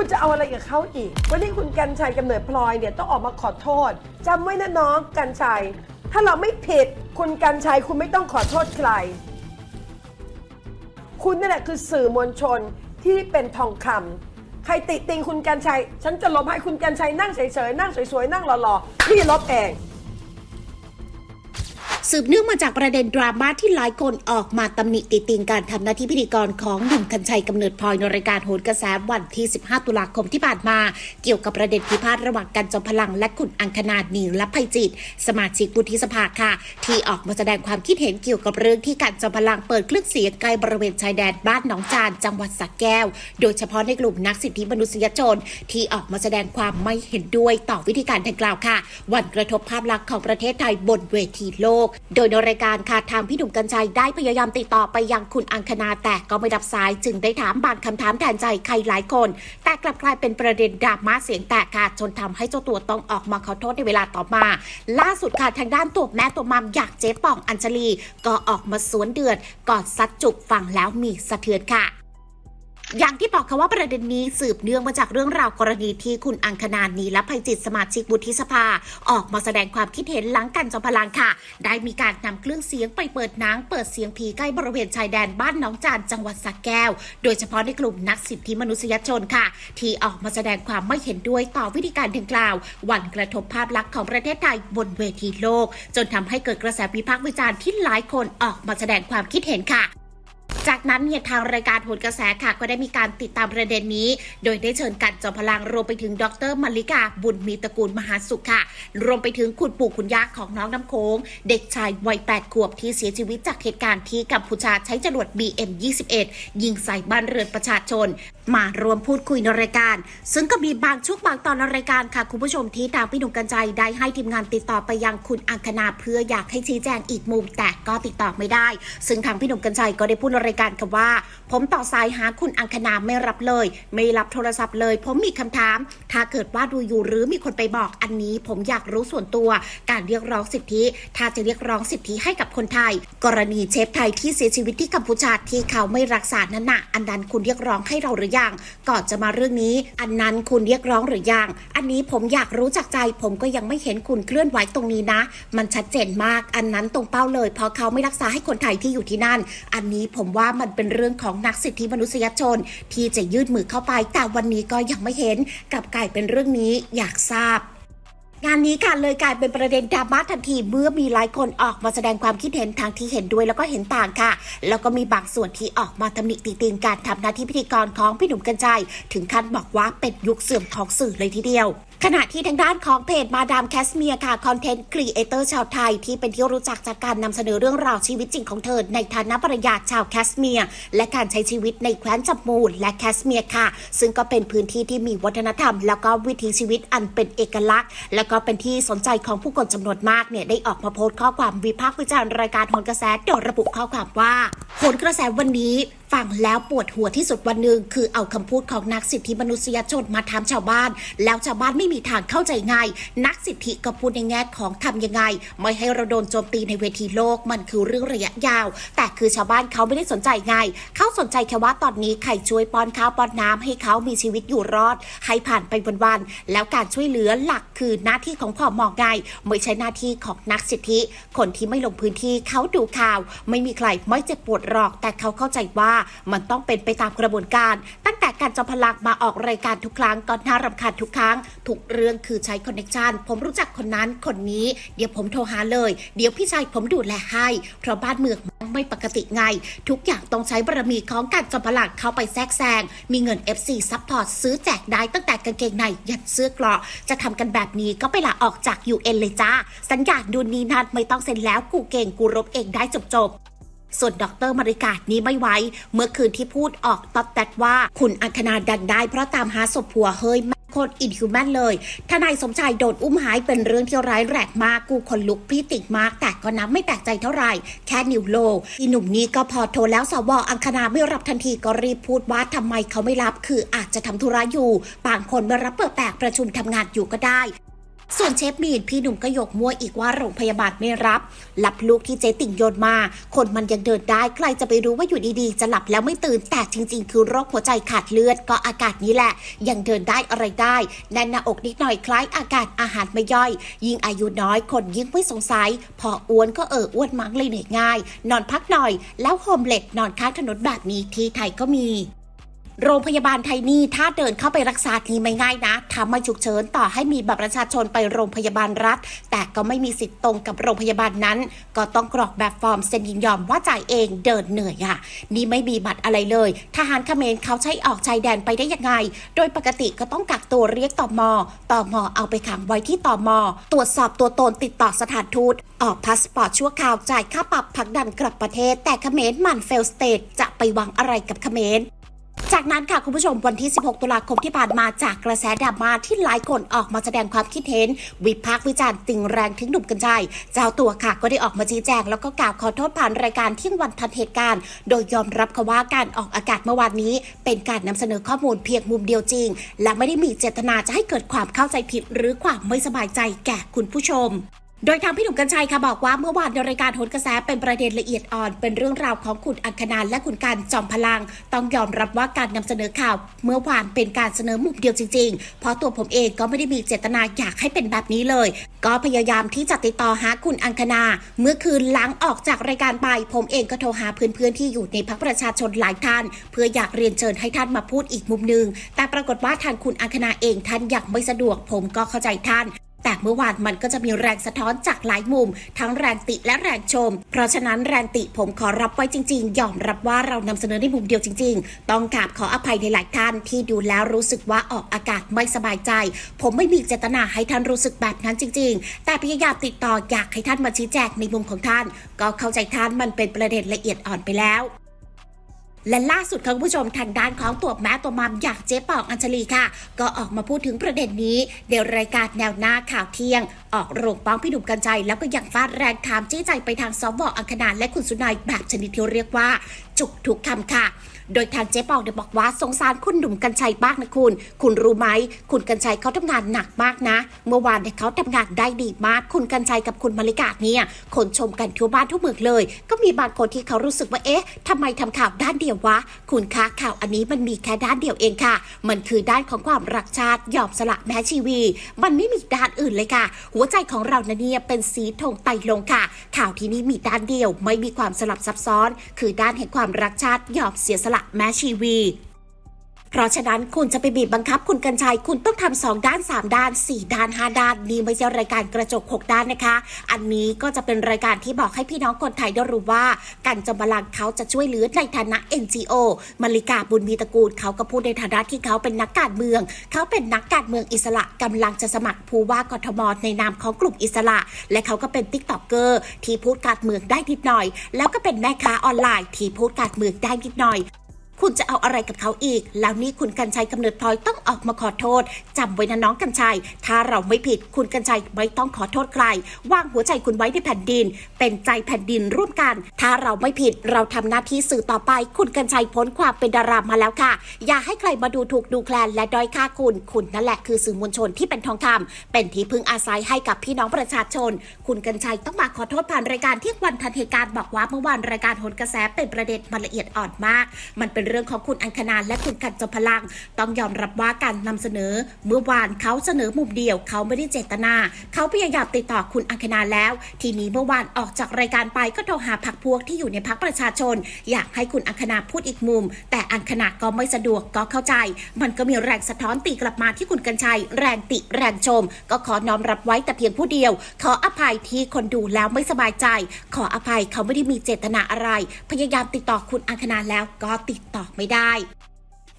คุณจะเอาอะไรกับเขาอีก วันนี้คุณกันชัยกำเนิดพลอยเนี่ยต้องออกมาขอโทษจำไว้นะน้องกันชัย ถ้าเราไม่ผิด คุณกันชัยคุณไม่ต้องขอโทษใคร คุณนั่นแหละคือสื่อมวลชนที่เป็นทองคำใครติติงคุณกันชัย ฉันจะลบให้คุณกันชัยนั่งเฉยๆนั่งสวยๆนั่งหล่อๆพี่ลบเอง สืบเนื่องมาจากประเด็นดราม่าที่หลายคนออกมาตำหนิติติงการทำหน้าที่พิธีกรของหนุ่มกัญชัยกำเนิดพลอยในรายการโหนกระแสวันที่ 15 ตุลาคมที่ผ่านมา เกี่ยวกับประเด็นพิพาทระหว่างกันจอมพลัง และคุณอังคณาหนีและภัยจิต สมาชิกวุฒิสภาค่ะ ที่ออกมาแสดงความคิดเห็นเกี่ยวกับเรื่องที่กันจอมพลังเปิดเครื่องเสียงใกล้บริเวณชายแดนบ้านหนองจานจังหวัดสระแก้ว โดยเฉพาะในกลุ่มนักสิทธิมนุษยชน ที่ออกมาแสดงความไม่เห็นด้วยต่อวิธีการดังกล่าวค่ะ วันกระทบภาพลักษณ์ของประเทศไทยบนเวทีโลกโดยในรายการค่ะทางพี่หนุ่มกัญชัยได้พยายามติดต่อไปยังคุณอังคณาแต่ก็ไม่รับสายจึงได้ถามบางคำถามแทนใจใครหลายคน แต่กลับกลายเป็นประเด็นดราม่าเสียงแตกค่ะจนทำให้เจ้าตัวต้องออกมาขอโทษในเวลาต่อมา ล่าสุดค่ะทางด้านตัวแม่ตัวมัมอยากเจ๊ป่องอัญชลี ก็ออกมาสวนเดือดกอดซัดจุกฟังแล้วมีสะเทือนค่ะ อย่างที่บอกค่ะว่าประเด็นนี้สืบเนื่องมาจากเรื่องราวกรณีที่คุณอังคณานีและภัยจิตสมาชิกวุฒิสภา ออกมาแสดงความคิดเห็นหลังกันจอมพลังค่ะ ได้มีการนำเครื่องเสียงไปเปิดนังเปิดเสียงผีใกล้บริเวณชายแดนบ้านหนองจานจังหวัดสระแก้ว โดยเฉพาะในกลุ่มนักสิทธิมนุษยชนค่ะ ที่ออกมาแสดงความไม่เห็นด้วยต่อวิธีการดังกล่าวหวั่นกระทบภาพลักษณ์ของประเทศไทยบนเวทีโลก จนทำให้เกิดกระแสวิพากษ์วิจารณ์ที่หลายคนออกมาแสดงความคิดเห็นค่ะ จากนั้นเนี่ยทางรายการโหนกระแสค่ะ ก็ได้มีการติดตามประเด็นนี้ โดยได้เชิญกันจอมพลังรวมไปถึงดรมลิกาบุญมีตระกูลมหาสุขค่ะ รวมไปถึงคุณปู่คุณย่าของน้องน้ำโค้ง เด็กชายวัย 8 ขวบที่เสียชีวิตจากเหตุการณ์ที่กัมพูชาใช้จรวด BM21 ยิงใส่บ้านเรือนประชาชน มารวมพูดคุยในรายการ ซึ่งก็มีบางช่วงบางตอนในรายการค่ะ คุณผู้ชมที่ทางพี่หนุ่มกัญชัยได้ให้ทีมงานติดต่อไปยังคุณอังคณาเพื่ออยากให้ชี้แจงอีกมุมแต่ก็ติดต่อไม่ได้ ซึ่งทางพี่หนุ่มกัญชัยก็ได้พูดในรายการค่ะว่า ผมต่อสายหาคุณอังคณาไม่รับเลย ไม่รับโทรศัพท์เลย ผมมีคำถาม ถ้าเกิดว่าดูอยู่หรือมีคนไปบอกอันนี้ ผมอยากรู้ส่วนตัว การเรียกร้องสิทธิ ถ้าจะเรียกร้องสิทธิให้กับคนไทย กรณีเชฟไทยที่เสียชีวิตที่กัมพูชาที่เขาไม่รักษานั้นนะอันนั้นคุณเรียกร้องให้เราหรือยังก่อนจะมาเรื่องนี้ อันนั้นคุณเรียกร้องหรือยังอันนี้ผมอยากรู้จากใจ ผมก็ยังไม่เห็นคุณเคลื่อนไหวตรงนี้นะ มันชัดเจนมาก อันนั้นตรงเป้าเลย เพราะเขาไม่รักษาให้คนไทยที่อยู่ที่นั่น อันนี้ผมว่ามันเป็นเรื่องของนักสิทธิมนุษยชน ที่จะยื่นมือเข้าไป แต่วันนี้ก็ยังไม่เห็นกลับกลายเป็นเรื่องนี้อยากทราบงานนี้ค่ะเลยกลายเป็นประเด็นดราม่าทันทีเมื่อมีหลายคนออกมาแสดงความคิดเห็นทางที่เห็นด้วยแล้วก็เห็นต่างค่ะ แล้วก็มีบางส่วนที่ออกมาตำหนิติติงการทำหน้าที่พิธีกรของพี่หนุ่มกัญชัย ถึงขั้นบอกว่าเป็นยุคเสื่อมของสื่อเลยทีเดียว ขณะที่ทางด้านของเพจมาดามแคสเมียค่ะ คอนเทนต์ครีเอเตอร์ชาวไทย ที่เป็นที่รู้จักจากการนำเสนอเรื่องราวชีวิตจริงของเธอ ในฐานะภรรยาชาวแคสเมีย และการใช้ชีวิตในแคว้นจับมูลและแคสเมียค่ะ ซึ่งก็เป็นพื้นที่ที่มีวัฒนธรรม แล้วก็วิถีชีวิตอันเป็นเอกลักษณ์ แล้วก็เป็นที่สนใจของผู้คนจำนวนมากเนี่ยได้ออกมาโพสต์ข้อความวิพากษ์วิจารณ์รายการโหนกระแสโดยระบุข้อความว่าโหนกระแสวันนี้ ฟังแล้วปวดหัวที่สุดวันหนึ่งคือเอาคำพูดของนักสิทธิมนุษยชนมาถามชาวบ้าน แล้วชาวบ้านไม่มีทางเข้าใจง่าย นักสิทธิก็พูดในแง่ของทำยังไง ไม่ให้เราโดนโจมตีในเวทีโลกมันคือเรื่องระยะยาว แต่คือชาวบ้านเขาไม่ได้สนใจไงเขาสนใจแค่ว่าตอนนี้ใครช่วยป้อนข้าวป้อนน้ำให้เขามีชีวิตอยู่รอด ให้ผ่านไปวันๆแล้วการช่วยเหลือหลักคือหน้าที่ของพ่อมองไงไม่ใช่หน้าที่ของนักสิทธิ คนที่ไม่ลงพื้นที่เขาดูข่าว ไม่มีใครไม่เจ็บปวดหรอก แต่เขาเข้าใจว่ามันต้องเป็นไปตามกระบวนการ ตั้งแต่การจอมพลังมาออกรายการทุกครั้งก็น่ารำคาญทุกครั้ง ทุกเรื่องคือใช้คอนเนคชันผมรู้จักคนนั้นคนนี้ เดี๋ยวผมโทรหาเลย เดี๋ยวพี่ชายผมดูแลให้ เพราะบ้านเมืองไม่ปกติไง ทุกอย่างต้องใช้บารมีของการจอมพลังเข้าไปแทรกแซง มีเงิน FC ซัพพอร์ตซื้อแจกได้ตั้งแต่กางเกงในยันเสื้อเกราะ จะทำกันแบบนี้ก็ไปลาออกจาก UN เลยจ้า สัญญาดูนนี้นัดไม่ต้องเซ็นแล้วกูเก่งกูรบเองได้จบๆ ส่วนดรมาริกาดนี้ไม่ไว้เมื่อคืนที่พูดออกตัดแต่ว่า คุณอังคณาดังได้เพราะตามหาศพผัวเฮ้ยแม่งโคตรอินฮิวแมนเลย ทนายสมชายโดนอุ้มหายเป็นเรื่องที่ร้ายแรงมาก กูคนลุกพี่ติดมาก แต่ก็นับไม่แปลกใจเท่าไหร่ แค่นิวโลอีหนุ่มนี้ก็พอโทรแล้วสวอังคณาไม่รับทันทีก็รีบพูดว่าทำไมเขาไม่รับ คืออาจจะทำธุระอยู่ บางคนไม่รับเปิดแปลกประชุมทำงานอยู่ก็ได้ ส่วนเชฟมีนพี่หนุ่มก็ยกมั่วอีกว่าโรงพยาบาลไม่รับรับลูกที่เจ๊ติ่งโยนมา คนมันยังเดินได้ใครจะไปรู้ว่าอยู่ดีๆ จะหลับแล้วไม่ตื่นแต่จริงๆ คือโรคหัวใจขาดเลือดก็อากาศนี้แหละ ยังเดินได้อะไรได้แน่นหน้าอกนิดหน่อยคล้ายอาการอาหารไม่ย่อย ยิ่งอายุน้อยคนยิ่งไม่สงสัย พออ้วนก็เอออ้วนมั้งเลยเหนื่อยง่าย นอนพักหน่อย แล้วโฮมเล็ตนอนข้างถนนแบบนี้ที่ไทยก็มี โรงพยาบาลไทยนี่ถ้าเดินเข้าไปรักษาทีไม่ง่ายนะทำมาฉุกเฉินต่อให้มีบัตรประชาชนไปโรงพยาบาลรัฐ แต่ก็ไม่มีสิทธิ์ตรงกับโรงพยาบาลนั้น ก็ต้องกรอกแบบฟอร์มเซ็นยินยอมว่าจ่ายเองเดินเหนื่อยอะนี่ไม่มีบัตรอะไรเลย ทหารเขมรเขาใช้ออกชายแดนไปได้ยังไง โดยปกติก็ต้องกักตัวเรียกต่อมอต่อมอเอาไปขังไว้ที่ต่อมอตรวจสอบตัวตนติดต่อสถานทูตออกพาสปอร์ตชั่วคราวจ่ายค่าปรับผลักดันกลับประเทศ แต่เขมรมันเฟลสเตทจะไปหวังอะไรกับเขมร จากนั้นค่ะคุณผู้ชมวันที่ 16 ตุลาคมที่ผ่านมาจากกระแสดราม่าที่หลายคนออกมาแสดงความคิดเห็น วิพากษ์วิจารณ์ติงแรงถึงหนุ่มกัญชัยเจ้าตัวค่ะก็ได้ออกมาชี้แจง แล้วก็กล่าวขอโทษผ่านรายการเที่ยงวันทันเหตุการณ์ โดยยอมรับค่ะว่าการออกอากาศเมื่อวานนี้ เป็นการนำเสนอข้อมูลเพียงมุมเดียวจริง และไม่ได้มีเจตนาจะให้เกิดความเข้าใจผิด หรือความไม่สบายใจแก่คุณผู้ชม โดยทางพี่หนุ่มกัญชัยค่ะบอกว่าเมื่อวานในรายการโหนกระแสเป็นประเด็นละเอียดอ่อน เป็นเรื่องราวของคุณอังคณานและคุณการจอมพลัง ต้องยอมรับว่าการนำเสนอข่าว เมื่อวานเป็นการเสนอมุมเดียวจริงๆ เพราะตัวผมเองก็ไม่ได้มีเจตนาอยากให้เป็นแบบนี้เลย ก็พยายามที่จะติดต่อหาคุณอังคณาเมื่อคืนหลังออกจากรายการไปผมเองก็โทรหาเพื่อนๆที่อยู่ในพักประชาชนหลายท่าน เพื่ออยากเรียนเชิญให้ท่านมาพูดอีกมุมหนึ่งแต่ปรากฏว่าทางคุณอังคณาเองท่านอยังไม่สะดวก ผมก็เข้าใจท่าน แต่เมื่อวานมันก็จะมีแรงสะท้อนจากหลายมุม ทั้งแรงติและแรงชม เพราะฉะนั้นแรงติผมขอรับไว้จริง ๆ ยอมรับว่าเรานำเสนอในมุมเดียวจริง ๆ ต้องกราบขออภัยในหลายท่านที่ดูแล้วรู้สึกว่าออกอากาศไม่สบายใจ ผมไม่มีเจตนาให้ท่านรู้สึกแบบนั้นจริง ๆ แต่พยายามติดต่ออยากให้ท่านมาชี้แจงในมุมของท่าน ก็เข้าใจท่านมันเป็นประเด็นละเอียดอ่อนไปแล้ว และล่าสุดค่ะคุณผู้ชมทางด้านของตัวแม่ตัวมัมอยากเจ๊ปองอัญชลีค่ะ ก็ออกมาพูดถึงประเด็นนี้เดี๋ยวรายการแนวหน้าข่าวเที่ยง ออกโรงป้องพี่หนุ่มกันใจ แล้วก็ยังฟาดแรงถามจี้ใจไปทางสวอังคณานและคุณสุนัยแบบชนิดที่เรียกว่า จุกทุกคำค่ะ โดยทางเจ๊ปองเนี่ยบอกว่าสงสารคุณหนุ่มกัญชัยมากนะคุณ คุณรู้ไหม คุณกัญชัยเขาทำงานหนักมากนะ เมื่อวานเนี่ยเขาทำงานได้ดีมาก คุณกัญชัยกับคุณมาริกาเนี่ยคนชมกันทั่วบ้านทั่วเมืองเลย ก็มีบางคนที่เขารู้สึกว่าเอ๊ะทำไมทำข่าวด้านเดียววะ คุณคะข่าวอันนี้มันมีแค่ด้านเดียวเองค่ะ มันคือด้านของความรักชาติยอมสละแม้ชีวี มันไม่มีด้านอื่นเลยค่ะ หัวใจของเรานเนี่ยเป็นสีธงไตลงค์ค่ะ ข่าวที่นี้มีด้านเดียวไม่มีความสลับซับซ้อน คือด้านแห่งความรักชาติยอมเสียสละแม้ชีวีเพราะฉะนั้นคุณจะไปบีบบังคับคุณกัญชัย คุณต้องทำสองด้านสามด้านสี่ด้านห้าด้าน นี่ไม่ใช่รายการกระจกหกด้านนะคะ อันนี้ก็จะเป็นรายการที่บอกให้พี่น้องคนไทยได้รู้ว่ากันจอมพลังเขาจะช่วยเหลือในฐานะ NGO มาริกาบุญมีตระกูลเขาก็พูดในฐานะที่เขาเป็นนักการเมือง เขาเป็นนักการเมืองอิสระกำลังจะสมัครผู้ว่ากทมในนามของกลุ่มอิสระ และเขาก็เป็นติ๊กต็อกเกอร์ที่พูดการเมืองได้นิดหน่อย แล้วก็เป็นแม่ค้าออนไลน์ที่พูดการเมืองได้นิดหน่อย คุณจะเอาอะไรกับเขาอีก แล้วนี่คุณกัญชัยกำเนิดพลอยต้องออกมาขอโทษจำไว้นะน้องกัญชัย ถ้าเราไม่ผิดคุณกัญชัยไม่ต้องขอโทษใคร วางหัวใจคุณไว้ในแผ่นดิน เป็นใจแผ่นดินร่วมกัน ถ้าเราไม่ผิดเราทำหน้าที่สื่อต่อไป คุณกัญชัยพ้นความเป็นดารามาแล้วค่ะ อย่าให้ใครมาดูถูกดูแคลนและด้อยค่าคุณ คุณนั่นแหละคือสื่อมวลชนที่เป็นทองคำเป็นที่พึ่งอาศัยให้กับพี่น้องประชาชน คุณกัญชัยต้องมาขอโทษผ่านรายการเที่ยงวันทันเหตุการณ์บอกว่าเมื่อวานรายการโหนกระแสเป็นประเด็นมันละเอียดอ่อนมาก มันเป็นเรื่องของคุณอังคณาและคุณกันจพลัง ต้องยอมรับว่าการนำเสนอ เมื่อวานเขาเสนอมุมเดียวเขาไม่ได้เจตนา เขาพยายามติดต่อคุณอังคณาแล้ว ทีนี้เมื่อวานออกจากรายการไปก็โทรหาพักพวกที่อยู่ในพักประชาชน อยากให้คุณอังคณาพูดอีกมุม แต่อังคณาก็ไม่สะดวกก็เข้าใจ มันก็มีแรงสะท้อนตีกลับมาที่คุณกัญชัย แรงติแรงชม ก็ขอน้อมรับไว้แต่เพียงผู้เดียว ขออภัยที่คนดูแล้วไม่สบายใจ ขออภัยเขาไม่ได้มีเจตนาอะไร พยายามติดต่อคุณอังคณาแล้วก็ติดต่อไม่ได้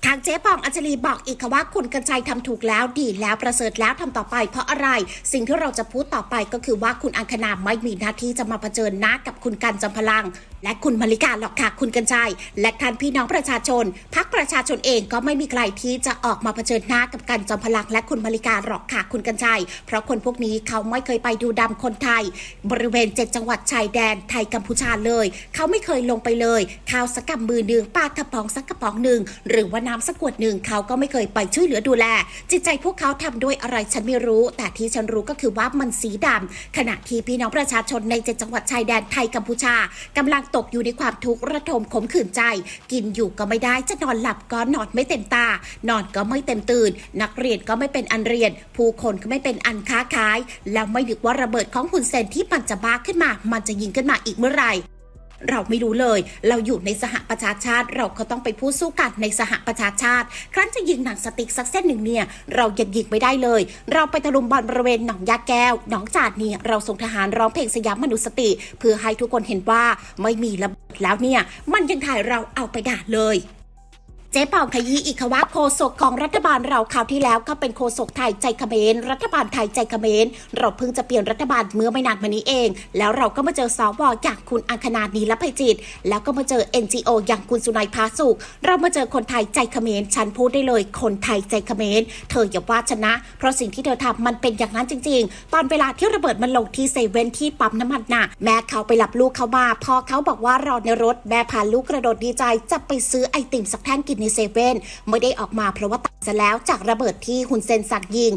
ทางเจ๊ปองอัญชลีบอกอีกค่ะว่าคุณกัญชัยทำถูกแล้วดีแล้วประเสริฐแล้วทำต่อไปเพราะอะไร สิ่งที่เราจะพูดต่อไปก็คือว่าคุณอังคณาไม่มีหน้าที่จะมาเผชิญหน้ากับคุณกันจอมพลัง และคุณมริกาหรอกค่ะคุณกัญชัย และท่านพี่น้องประชาชนพักประชาชนเองก็ไม่มีใครที่จะออกมาเผชิญหน้ากับกันจอมพลัง และคุณมริกาหรอกค่ะคุณกัญชัย เพราะคนพวกนี้เขาไม่เคยไปดูดำคนไทย บริเวณเจ็ดจังหวัดชายแดนไทยกัมพูชาเลย เขาไม่เคยลงไปเลยข้าวสักกำมือหนึ่งปลากระป๋องสักกระป๋องหนึ่งหรือว่าน้ำสักขวดหนึ่งเขาก็ไม่เคยไปช่วยเหลือดูแล จิตใจพวกเขาทำด้วยอะไรฉันไม่รู้ แต่ที่ฉันรู้ก็คือว่ามันสีดำขณะที่พี่น้องประชาชนในเจ็ดจังหวัดชายแดนไทยกัมพูชากำลังตกอยู่ในความทุกข์ระทมขมขื่นใจ กินอยู่ก็ไม่ได้จะนอนหลับก็นอนไม่เต็มตา นอนก็ไม่เต็มตื่น นักเรียนก็ไม่เป็นอันเรียน ผู้คนก็ไม่เป็นอันค้าขาย แล้วไม่นึกว่าระเบิดของฮุนเซนที่มันจะบ้าขึ้นมา มันจะยิงขึ้นมาอีกเมื่อไหร่ เราไม่รู้เลย เราอยู่ในสหประชาชาติ เราก็ต้องไปพูดสู้กันในสหประชาชาติ ครั้นจะยิงหนังสติ๊กสักเส้นหนึ่งเนี่ย เรายังยิงไม่ได้เลย เราไปตะลุมบอลบริเวณหนองยาแก้ว หนองจาดเนี่ยเราส่งทหารร้องเพลงสยามมนุษสติ เพื่อให้ทุกคนเห็นว่าไม่มีระเบิดแล้วเนี่ย มันยังถ่ายเราเอาไปด่าเลย เจ๊เป่าขยี้อีกค่ะว่าโฆษกของรัฐบาลเราคราวที่แล้วก็เป็นโฆษกไทยใจเขมรรัฐบาลไทยใจเขมรเราเพิ่งจะเปลี่ยนรัฐบาลเมื่อไม่นานมานี้เอง แล้วเราก็มาเจอสวอย่างคุณอังคณานีละภัยจิต แล้วก็มาเจอ NGO อย่างคุณสุนัยพาสุข เรามาเจอคนไทยใจเขมรฉันพูดได้เลยคนไทยใจเขมรเธออย่าว่าชนะ เพราะสิ่งที่เธอทำมันเป็นอย่างนั้นจริง ๆ ตอนเวลาที่ระเบิดมันลงที่เซเว่นที่ปั๊มน้ำมันน่ะแม่เขาไปรับลูกเขามาพอเขาบอกว่ารอในรถแม่พาลูกกระโดดดีใจจะไปซื้อไอติมสักแท่งกินในเซเว่นไม่ได้ออกมาเพราะว่าตายซะแล้วจากระเบิดที่ฮุนเซนสั่งยิง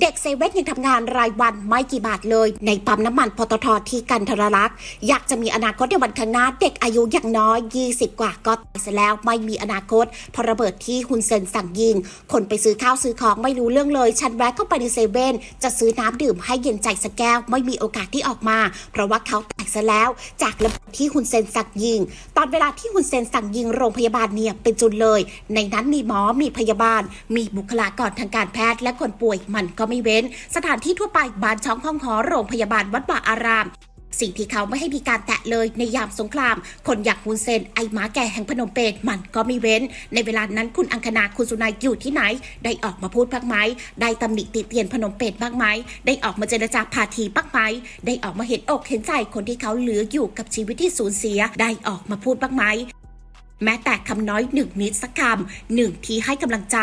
เด็กเซเว่นยังทำงานรายวันไม่กี่บาทเลย ในปั๊มน้ำมันปตทที่กันทรลักษ์อยากจะมีอนาคตในวันข้างหน้าเด็กอายุอย่างน้อย 20 กว่าก็ตายซะแล้วไม่มีอนาคตพราะระเบิดที่ฮุนเซนสั่งยิง คนไปซื้อข้าวซื้อของไม่รู้เรื่องเลย ฉันแวะเข้าไปในเซเว่นจะซื้อน้ำดื่มให้เย็นใจสักแก้วไม่มีโอกาสที่ออกมา เพราะว่าเขาตายซะแล้ว จากระเบิดที่ฮุนเซนสั่งยิง ตอนเวลาที่ฮุนเซนสั่งยิงโรงพยาบาลเนี่ยเป็นจุดเลย ในนั้นมีหมอมีพยาบาล มีบุคลากรทางการแพทย์และคนป่วยมันก็ไม่เว้น สถานที่ทั่วไปบ้านช่องห้องหอโรงพยาบาลวัดป่าอารามสิ่งที่เขาไม่ให้มีการแตะเลยในยามสงคราม คนอยากฮุนเซนไอหมาแก่แห่งพนมเปญมันก็ไม่เว้น ในเวลานั้นคุณอังคณาคุณสุนัยอยู่ที่ไหน ได้ออกมาพูดบ้างไหม ได้ตำหนิติเตียนพนมเปญบ้างไหม ได้ออกมาเจรจาพาทีบ้างไหม ได้ออกมาเห็นอกเห็นใจคนที่เขาเหลืออยู่กับชีวิตที่สูญเสีย ได้ออกมาพูดบ้างไหม แม้แต่คำน้อยหนึ่งนิดสักคำหนึ่งที่ให้กำลังใจ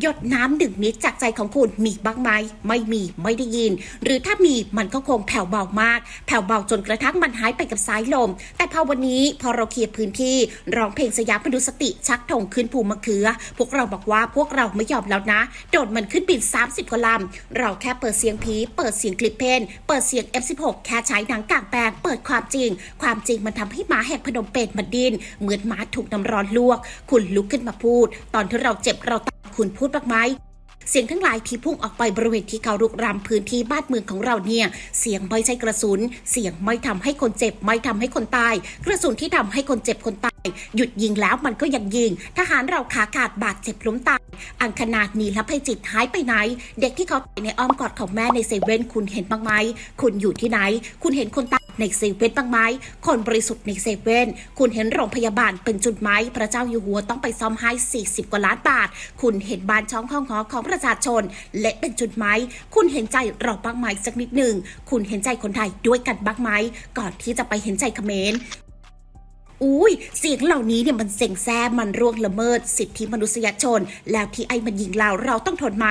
หยดน้ำหนึ่งนิดจากใจของคุณมีบ้างไหมไม่มีไม่ได้ยิน หรือถ้ามีมันก็คงแผ่วเบามาก แผ่วเบาจนกระทั่งมันหายไปกับสายลม แต่พอวันนี้พอเราเคลียร์พื้นที่ร้องเพลงสยามพนุสติชักธงขึ้นภูมะเขือ พวกเราบอกว่าพวกเราไม่ยอมแล้วนะ โดดมันขึ้นบิน 30กว่าลำเราแค่เปิดเสียงผีเปิดเสียงคลิปเพนเปิดเสียง F16 แค่ใช้หนังกางแปลงเปิดความจริง ความจริงมันทำให้หมาแหกพนมเปญมันดินเหมือนหมาถูกนำร้อนลวก คุณลุกขึ้นมาพูด ตอนที่เราเจ็บเราตายคุณพูดบ้างไหมเสียงทั้งหลายที่พุ่งออกไปบริเวณที่เขารุกรามพื้นที่บ้านเมืองของเราเนี่ย เสียงไม่ใช่กระสุน เสียงไม่ทำให้คนเจ็บ ไม่ทำให้คนตาย กระสุนที่ทำให้คนเจ็บคนตาย หยุดยิงแล้วมันก็ยังยิง ทหารเราขาขาดบาดเจ็บล้มตาย อันขนาดนี้และภัยจิตหายไปไหน เด็กที่เขาตายในอ้อมกอดของแม่ในเซเว่นคุณเห็นบ้างไหมคุณอยู่ที่ไหน คุณเห็นคนตาย ในเซเว่นบ้างไหมคนบริสุทธิ์ในเซเว่นคุณเห็นโรงพยาบาลเป็นจุดไหมพระเจ้าอยู่หัวต้องไปซ่อมให้ 40 กว่าล้านบาท คุณเห็นบ้านช่องห้องหอของประชาชน และเป็นจุดไหมคุณเห็นใจเราบ้างไหมสักนิดหนึ่ง คุณเห็นใจคนไทยด้วยกันบ้างไหมก่อนที่จะไปเห็นใจเขมร อุ้ยเสียงเหล่านี้เนี่ยมันเซ็งแซ่มันร่วงละเมิด สิทธิมนุษยชน แล้วที่ไอ้มันยิงเราเราต้องทนไหม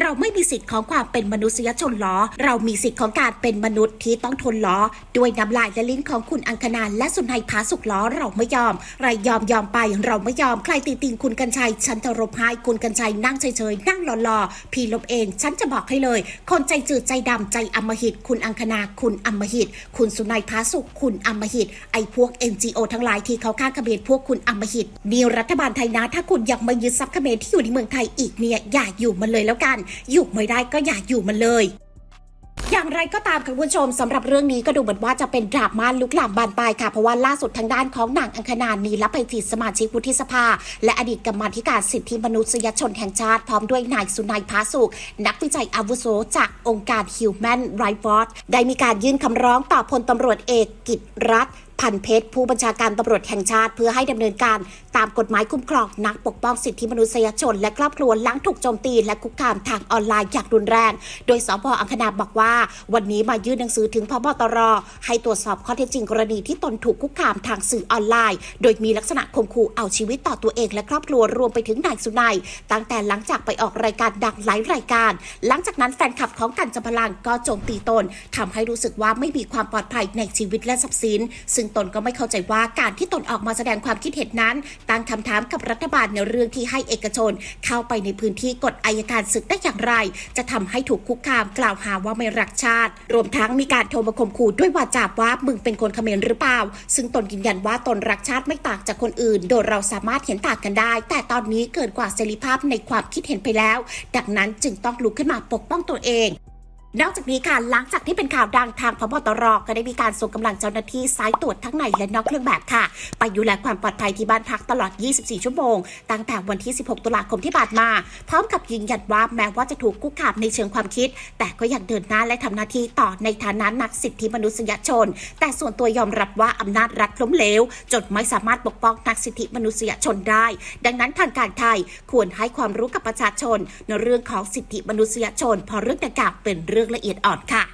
เราไม่มีสิทธิ์ของความเป็นมนุษยชนหรอ เรามีสิทธิ์ของการเป็นมนุษย์ที่ต้องทนหรอ ด้วยน้ำลายและลิ้นของคุณอังคณาและสุนัยพาสุขล้อเราไม่ยอมใครยอมยอมไปเราไม่ยอมใครตีติงคุณกัญชัย ฉันจะรบให้คุณกัญชัยนั่งเฉยๆนั่งรอๆพี่ลบเอง ฉันจะบอกให้เลย คนใจจืดใจดำใจอำมหิต คุณอังคณาคุณอำมหิต คุณสุนัยพาสุขคุณอำมหิต ไอ้พวก NGO ทั้งลายที่เขาข้างเขมรพวกคุณอำมหิตนี่รัฐบาลไทยนะ ถ้าคุณอยากมายึดทรัพย์เขมรที่อยู่ในเมืองไทยอีกเนี่ยอย่าอยู่มันเลยแล้วกัน อยู่ไม่ได้ก็อย่าอยู่มันเลยอย่างไรก็ตามค่ะคุณผู้ชมสำหรับเรื่องนี้ก็ดูเหมือนว่าจะเป็นดราม่าลุกลามบานปลายค่ะ เพราะว่าล่าสุดทางด้านของนางอังคณานีและไปจิตสมาชิกวุฒิสภา และอดีตกรรมาธิการสิทธิมนุษยชนแห่งชาติ พร้อมด้วยนายสุนัยพาสุข นักวิจัยอาวุโสจากองค์การ Human Rights Watch ได้มีการยื่นคำร้องต่อพลตำรวจเอกกิตรัฐ พันเพชรผู้บัญชาการตำรวจแห่งชาติ เพื่อให้ดำเนินการ ตามกฎหมายคุ้มครองนักปกป้องสิทธิมนุษยชน และครอบครัวหลังถูกโจมตี และคุกคามทางออนไลน์อย่างรุนแรง โดยสพอังคณาบอกว่า วันนี้มายื่นหนังสือถึงพบตร ให้ตรวจสอบข้อเท็จจริงกรณีที่ตนถูกคุกคามทางสื่อออนไลน์ โดยมีลักษณะข่มขู่เอาชีวิตต่อตัวเองและครอบครัวรวมไปถึงนายสุนัยตั้งแต่หลังจากไปออกรายการดังหลายรายการ หลังจากนั้นแฟนคลับของกันจำพลังก็โจมตีตนทำให้รู้สึกว่าไม่มีความปลอดภัยในชีวิตและทรัพย์สิน ซึ่งตนก็ไม่เข้าใจว่าการที่ตนออกมาแสดงความคิดเห็นนั้นตั้งคำถามกับรัฐบาลในเรื่องที่ให้เอกชน เข้าไปในพื้นที่กฎอายการศึกได้อย่างไร จะทำให้ถูกคุกคามกล่าวหาว่าไม่รักชาติ รวมทั้งมีการโทรมาข่มขู่ด้วยวาจาว่ามึงเป็นคนเขมรหรือเปล่า ซึ่งตนยืนยันว่าตนรักชาติไม่ต่างจากคนอื่น โดยเราสามารถเห็นต่างกันได้ แต่ตอนนี้เกินกว่าเสรีภาพในความคิดเห็นไปแล้ว ดังนั้นจึงต้องลุกขึ้นมาปกป้องตัวเอง นอกจากนี้ค่ะหลังจากที่เป็นข่าวดังทางพบตรก็ได้มีการส่งกำลังเจ้าหน้าที่สายตรวจทั้งในและนอกเครื่องแบบค่ะ ไปดูแลความปลอดภัยที่บ้านพักตลอด 24 ชั่วโมง ตั้งแต่วันที่ 16 ตุลาคมที่ผ่านมา พร้อมกับยืนยันว่าแม้ว่าจะถูกคุกคามในเชิงความคิด แต่ก็ยังเดินหน้าและทำหน้าที่ต่อในฐานะนักสิทธิมนุษยชน แต่ส่วนตัวยอมรับว่าอำนาจรัฐล้มเหลวจนไม่สามารถปกป้องนักสิทธิมนุษยชนได้ ดังนั้นทางการไทยควรให้ความรู้กับประชาชนในเรื่องของสิทธิมนุษยชนพราะเรื่องดังกล่าวเป็นเรื่องละเอียดอ่อนค่ะ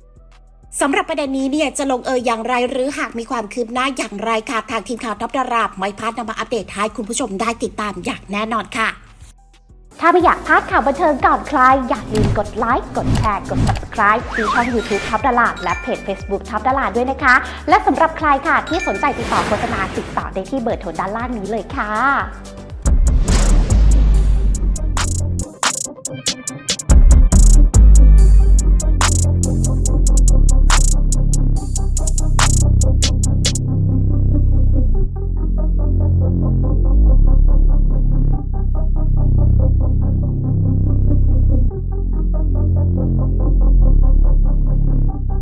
สำหรับประเด็นนี้เนี่ยจะลงเอยอย่างไรหรือหากมีความคืบหน้าอย่างไรค่ะทางทีมข่าวท็อปดาราบไม่พลาดนำมาอัปเดตให้คุณผู้ชมได้ติดตามอย่างแน่นอนค่ะ ถ้าไม่อยากพลาดข่าวบันเทิงก่อนใครอย่าลืมกดไลค์กดแชร์กด subscribe ที่ช่อง YouTube ท็อปดาราและเพจ Facebook ท็อปดาราด้วยนะคะ และสำหรับใครค่ะที่สนใจติดต่อโฆษณาติดต่อได้ที่เบอร์โทรด้านล่างนี้เลยค่ะ